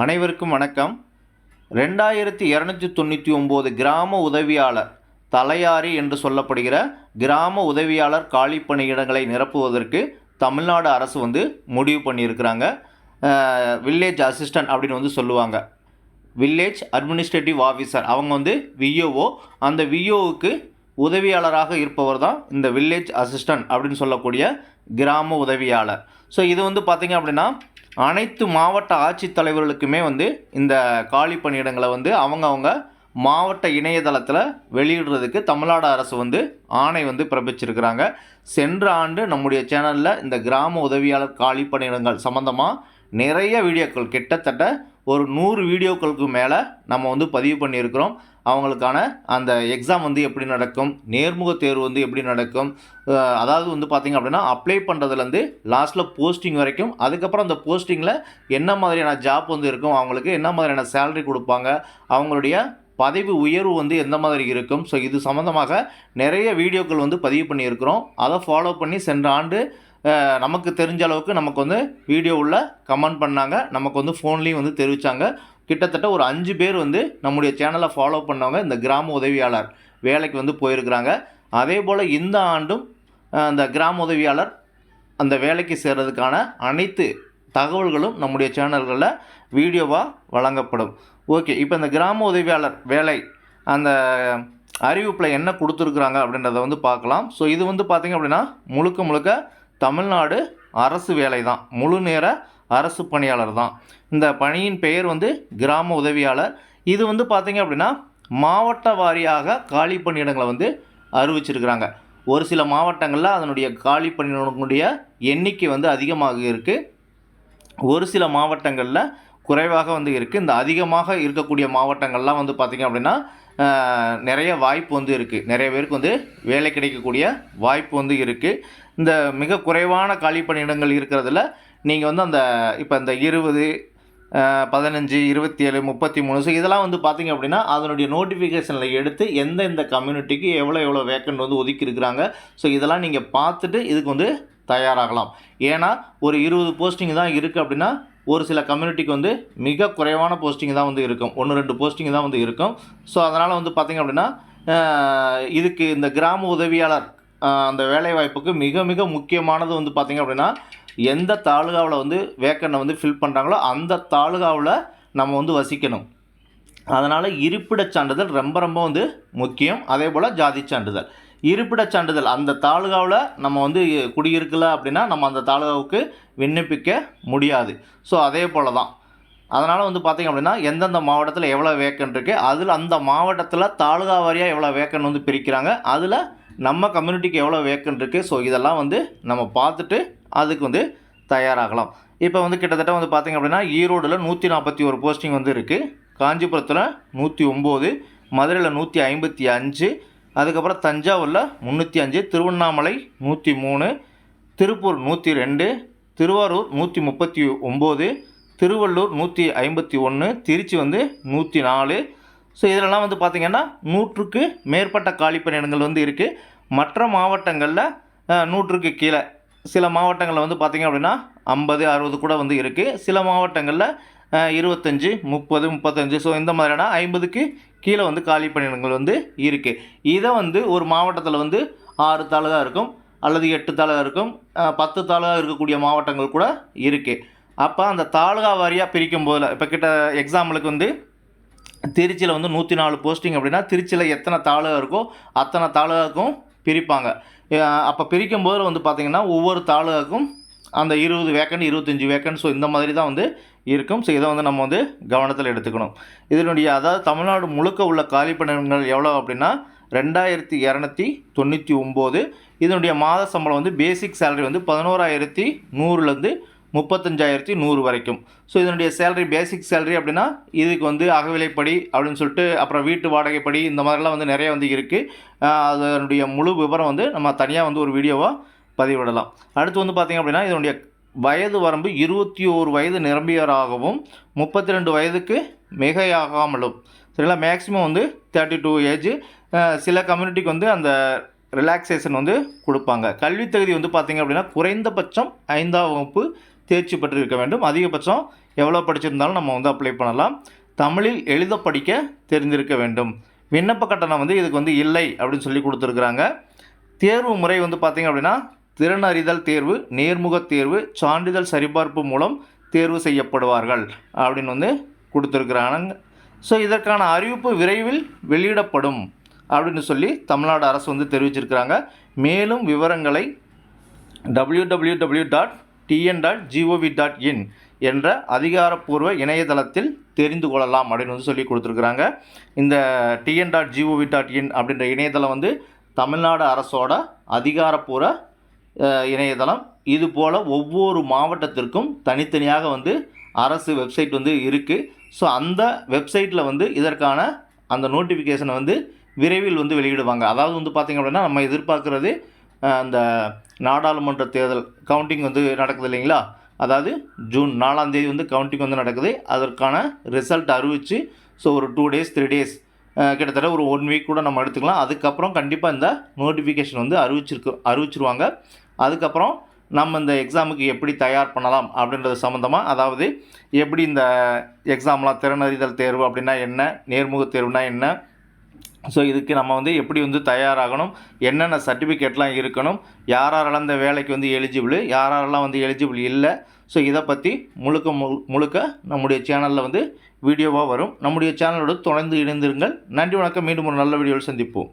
அனைவருக்கும் வணக்கம். ரெண்டாயிரத்தி இரநூத்தி தொண்ணூற்றி ஒம்பது கிராம உதவியாளர் தலையாரி என்று சொல்லப்படுகிற கிராம உதவியாளர் காலி பணியிடங்களை நிரப்புவதற்கு தமிழ்நாடு அரசு வந்து முடிவு பண்ணியிருக்கிறாங்க. வில்லேஜ் அசிஸ்டன்ட் அப்படின்னு வந்து சொல்லுவாங்க. வில்லேஜ் அட்மினிஸ்ட்ரேட்டிவ் ஆஃபீஸர் அவங்க வந்து விஓஓ அந்த விஓவுக்கு உதவியாளராக இருப்பவர் தான் இந்த வில்லேஜ் அசிஸ்டன்ட் அப்படின்னு சொல்லக்கூடிய கிராம உதவியாளர். ஸோ இது வந்து பார்த்திங்க அப்படின்னா அனைத்து மாவட்ட ஆட்சித்தலைவர்களுக்குமே வந்து இந்த காலி பணியிடங்களை வந்து அவங்கவுங்க மாவட்ட இணையதளத்தில் வெளியிடுறதுக்கு தமிழ்நாடு அரசு வந்து ஆணை வந்து பிறப்பிச்சிருக்கிறாங்க. சென்ற ஆண்டு நம்முடைய சேனலில் இந்த கிராம உதவியாளர் காலி பணியிடங்கள் சம்மந்தமாக நிறைய வீடியோக்கள் கிட்டத்தட்ட ஒரு நூறு வீடியோக்களுக்கு மேலே நம்ம வந்து பதிவு பண்ணியிருக்கிறோம். அவங்களுக்கான அந்த எக்ஸாம் வந்து எப்படி நடக்கும்? நேர்முக தேர்வு வந்து எப்படி நடக்கும்? அதாவது வந்து பார்த்திங்க அப்படின்னா அப்ளை பண்ணுறதுலேருந்து லாஸ்ட்டில் போஸ்டிங் வரைக்கும் அதுக்கப்புறம் அந்த போஸ்டிங்கில் என்ன மாதிரியான ஜாப் வந்து இருக்கும்? அவங்களுக்கு என்ன மாதிரியான சேலரி கொடுப்பாங்க? அவங்களுடைய பதவி உயர்வு வந்து எந்த மாதிரி இருக்கும்? ஸோ இது சம்மந்தமாக நிறைய வீடியோக்கள் வந்து பதிவு பண்ணியிருக்கிறோம். அதை ஃபாலோ பண்ணி சென்ற ஆண்டு நமக்கு தெரிஞ்ச அளவுக்கு நமக்கு வந்து வீடியோ உள்ள கமெண்ட் பண்ணாங்க. நமக்கு வந்து ஃபோன்லேயும் வந்து தெரிவித்தாங்க கிட்டத்தட்ட ஒரு அஞ்சு பேர் வந்து நம்முடைய சேனலை ஃபாலோ பண்ணவங்க இந்த கிராம உதவியாளர் வேலைக்கு வந்து போயிருக்கிறாங்க. அதே போல் இந்த ஆண்டும் அந்த கிராம உதவியாளர் அந்த வேலைக்கு சேர்றதுக்கான அனைத்து தகவல்களும் நம்முடைய சேனல்களில் வீடியோவாக வழங்கப்படும். ஓகே இப்போ இந்த கிராம உதவியாளர் வேலை அந்த அறிவிப்பில் என்ன கொடுத்துருக்குறாங்க அப்படின்றத வந்து பார்க்கலாம். ஸோ இது வந்து பார்த்திங்க அப்படின்னா முழுக்க முழுக்க தமிழ்நாடு அரசு வேலை தான் முழு நேர அரசு பணியாளர் தான். இந்த பணியின் பெயர் வந்து கிராம உதவியாளர். இது வந்து பார்த்திங்க அப்படின்னா மாவட்ட வாரியாக காலி பணியிடங்களை வந்து அறிவிச்சிருக்கிறாங்க. ஒரு சில மாவட்டங்களில் அதனுடைய காலி பணியிடங்களுடைய எண்ணிக்கை வந்து அதிகமாக இருக்குது ஒரு சில மாவட்டங்களில் குறைவாக வந்து இருக்குது இந்த அதிகமாக இருக்கக்கூடிய மாவட்டங்கள்லாம் வந்து பார்த்திங்க அப்படின்னா நிறைய வாய்ப்பு வந்து இருக்குது நிறைய பேருக்கு வந்து வேலை கிடைக்கக்கூடிய வாய்ப்பு வந்து இருக்குது இந்த மிக குறைவான காலி பணியிடங்கள் இருக்கிறதுல நீங்கள் வந்து அந்த இப்போ இந்த இருபது பதினஞ்சு இருபத்தி ஏழு முப்பத்தி மூணு ஸோ இதெல்லாம் வந்து பார்த்திங்க அப்படின்னா அதனுடைய நோட்டிஃபிகேஷனில் எடுத்து எந்தெந்த கம்யூனிட்டிக்கு எவ்வளோ எவ்வளோ வேக்கண்ட் வந்து ஒதுக்கி இருக்கிறாங்க ஸோ இதெல்லாம் நீங்கள் பார்த்துட்டு இதுக்கு வந்து தயாராகலாம். ஏன்னா ஒரு இருபது போஸ்டிங் தான் இருக்குது அப்படின்னா ஒரு சில கம்யூனிட்டிக்கு வந்து மிக குறைவான போஸ்டிங் தான் வந்து இருக்கும். ஒன்று ரெண்டு போஸ்டிங் தான் வந்து இருக்கும். ஸோ அதனால் வந்து பார்த்திங்க அப்படின்னா இதுக்கு இந்த கிராம உதவியாளர் அந்த வேலைவாய்ப்புக்கு மிக மிக முக்கியமானது வந்து பார்த்திங்க அப்படின்னா எந்த தாலுகாவில் வந்து வேக்கனை வந்து ஃபில் பண்ணுறாங்களோ அந்த தாலுகாவில் நம்ம வந்து வசிக்கணும். அதனால் இருப்பிடச் சான்றிதழ் ரொம்ப ரொம்ப வந்து முக்கியம். அதே போல் ஜாதி சான்றிதழ். இருப்பிடச் சான்றிதழ் அந்த தாலுகாவில் நம்ம வந்து குடியிருக்கல அப்படின்னா நம்ம அந்த தாலுகாவுக்கு விண்ணப்பிக்க முடியாது. ஸோ அதே போல் தான் அதனால் வந்து பார்த்திங்க அப்படின்னா எந்தெந்த மாவட்டத்தில் எவ்வளோ வேக்கன் இருக்குது அதில் அந்த மாவட்டத்தில் தாலுகா வாரியாக எவ்வளோ வேக்கன் வந்து பிரிக்கிறாங்க அதில் நம்ம கம்யூனிட்டிக்கு எவ்வளோ வேக்கன் இருக்குது ஸோ இதெல்லாம் வந்து நம்ம பார்த்துட்டு அதுக்கு வந்து தயாராகலாம். இப்போ வந்து கிட்டத்தட்ட வந்து பார்த்திங்க அப்படின்னா ஈரோடில் நூற்றி நாற்பத்தி ஒரு போஸ்டிங் வந்து இருக்குது காஞ்சிபுரத்தில் நூற்றி ஒம்பது மதுரையில் நூற்றி ஐம்பத்தி அஞ்சு அதுக்கப்புறம் தஞ்சாவூரில் முந்நூற்றி அஞ்சு திருவண்ணாமலை நூற்றி மூணு திருப்பூர் நூற்றி ரெண்டு திருவாரூர் நூற்றி முப்பத்தி ஒம்பது திருவள்ளூர் நூற்றி ஐம்பத்தி ஒன்று திருச்சி வந்து நூற்றி நாலு ஸோ இதிலலாம் வந்து பார்த்திங்கன்னா நூற்றுக்கு மேற்பட்ட காலிப்பணியிடங்கள் வந்து இருக்குது மற்ற மாவட்டங்களில் நூற்றுக்கு கீழே. சில மாவட்டங்களில் வந்து பார்த்திங்க அப்படின்னா ஐம்பது அறுபது கூட வந்து இருக்குது சில மாவட்டங்களில் இருபத்தஞ்சி முப்பது முப்பத்தஞ்சு. ஸோ இந்த மாதிரியான ஐம்பதுக்கு கீழே வந்து காலி பணியிடங்கள் வந்து இருக்குது இதை வந்து ஒரு மாவட்டத்தில் வந்து ஆறு தாலுகா இருக்கும். அல்லது எட்டு தாலுகா இருக்கும். பத்து தாலுகா இருக்கக்கூடிய மாவட்டங்கள் கூட இருக்குது அப்போ அந்த தாலுகா வாரியாக பிரிக்கும் போதில் இப்போ கிட்ட எக்ஸாம்பிளுக்கு வந்து திருச்சியில் வந்து நூற்றி நாலு போஸ்டிங் அப்படின்னா திருச்சியில் எத்தனை தாலுகா இருக்கோ அத்தனை தாலுகாக்கும் பிரிப்பாங்க. அப்போ பிரிக்கும் போது வந்து பார்த்திங்கன்னா ஒவ்வொரு தாலுகாக்கும் அந்த இருபது வேக்கண்ட் இருபத்தஞ்சி வேக்கண்ட் ஸோ இந்த மாதிரி தான் வந்து இருக்கும். ஸோ இதை வந்து நம்ம வந்து கவனத்தில் எடுத்துக்கணும். இதனுடைய அதாவது தமிழ்நாடு முழுக்க உள்ள காலி பணியிடங்கள் எவ்வளோ அப்படின்னா ரெண்டாயிரத்தி இரநூத்தி தொண்ணூற்றி ஒம்பது இதனுடைய மாத சம்பளம் வந்து பேசிக் சேலரி வந்து பதினோராயிரத்தி நூறுலேருந்து முப்பத்தஞ்சாயிரத்தி நூறு வரைக்கும். ஸோ இதனுடைய சேலரி பேசிக் சேலரி அப்படின்னா இதுக்கு வந்து அகவிலைப்படி அப்படின்னு சொல்லிட்டு அப்புறம் வீட்டு வாடகைப்படி இந்த மாதிரிலாம் வந்து நிறைய வந்து இருக்குது அதனுடைய முழு விவரம் வந்து நம்ம தனியாக வந்து ஒரு வீடியோவாக பதிவிடலாம். அடுத்து வந்து பார்த்திங்க அப்படின்னா இதனுடைய வயது வரம்பு இருபத்தி ஓரு வயது நிரம்பியவராகவும் முப்பத்தி ரெண்டு வயதுக்கு மிகையாகாமலும். சரிங்களா? மேக்ஸிமம் வந்து தேர்ட்டி டூ ஏஜ் சில கம்யூனிட்டிக்கு வந்து அந்த ரிலாக்ஸேஷன் வந்து கொடுப்பாங்க. கல்வி தகுதி வந்து பார்த்திங்க அப்படின்னா குறைந்தபட்சம் ஐந்தாம் வகுப்பு தேர்ச்சி பெற்றிருக்க வேண்டும். அதிகபட்சம் எவ்வளோ படிச்சிருந்தாலும் நம்ம வந்து அப்ளை பண்ணலாம். தமிழில் எழுத படிக்க தெரிந்திருக்க வேண்டும். விண்ணப்ப கட்டணம் வந்து இதுக்கு வந்து இல்லை அப்படின்னு சொல்லி கொடுத்துருக்குறாங்க. தேர்வு முறை வந்து பார்த்திங்க அப்படின்னா திறனறிதல் தேர்வு நேர்முகத் தேர்வு சான்றிதழ் சரிபார்ப்பு மூலம் தேர்வு செய்யப்படுவார்கள் அப்படின்னு வந்து கொடுத்துருக்குறாங்க. ஸோ இதற்கான அறிவிப்பு விரைவில் வெளியிடப்படும் அப்படின்னு சொல்லி தமிழ்நாடு அரசு வந்து தெரிவிச்சிருக்கிறாங்க. மேலும் விவரங்களை www.tn.gov.in dot TN dot GOV dot in என்ற அதிகாரப்பூர்வ இணையதளத்தில் தெரிந்து கொள்ளலாம் அப்படின்னு வந்து சொல்லி கொடுத்துருக்குறாங்க. இந்த TN dot GOV dot in அப்படின்ற இணையதளம் வந்து தமிழ்நாடு அரசோட அதிகாரப்பூர்வ இணையதளம். இது போல் ஒவ்வொரு மாவட்டத்திற்கும் தனித்தனியாக வந்து அரசு வெப்சைட் வந்து இருக்குது ஸோ அந்த வெப்சைட்டில் வந்து இதற்கான அந்த நோட்டிஃபிகேஷனை வந்து விரைவில் வந்து வெளியிடுவாங்க. அதாவது வந்து பார்த்திங்க அப்படின்னா நம்ம எதிர்பார்க்குறது அந்த நாடாளுமன்ற தேர்தல் கவுண்டிங் வந்து நடக்குது இல்லைங்களா? அதாவது ஜூன் நாலாம் தேதி வந்து கவுண்டிங் வந்து நடக்குது. அதற்கான ரிசல்ட் அறிவித்து ஸோ ஒரு டூ டேஸ் த்ரீ டேஸ் கிட்டத்தட்ட ஒரு ஒன் வீக் கூட நம்ம எடுத்துக்கலாம். அதுக்கப்புறம் கண்டிப்பாக இந்த நோட்டிஃபிகேஷன் வந்து அறிவிச்சிருக்கு அறிவிச்சிருவாங்க. அதுக்கப்புறம் நம்ம இந்த எக்ஸாமுக்கு எப்படி தயார் பண்ணலாம் அப்படின்றது சம்மந்தமாக அதாவது எப்படி இந்த எக்ஸாம்லாம் திறனறிதல் தேர்வு அப்படின்னா என்ன நேர்முக தேர்வுனா என்ன ஸோ இதுக்கு நம்ம வந்து எப்படி வந்து தயாராகணும்? என்னென்ன சர்டிஃபிகேட்லாம் இருக்கணும்? யாராரெல்லாம் யாரெல்லாம் இந்த வேலைக்கு வந்து எலிஜிபிள் யாரெல்லாம் வந்து எலிஜிபிள் இல்லை? ஸோ இதை பற்றி முழுக்க மு- முழுக்க நம்முடைய சேனலில் வந்து வீடியோவாக வரும். நம்முடைய சேனலோடு தொடர்ந்து இணைந்திருங்கள். நன்றி வணக்கம். மீண்டும் ஒரு நல்ல வீடியோவில் சந்திப்போம்.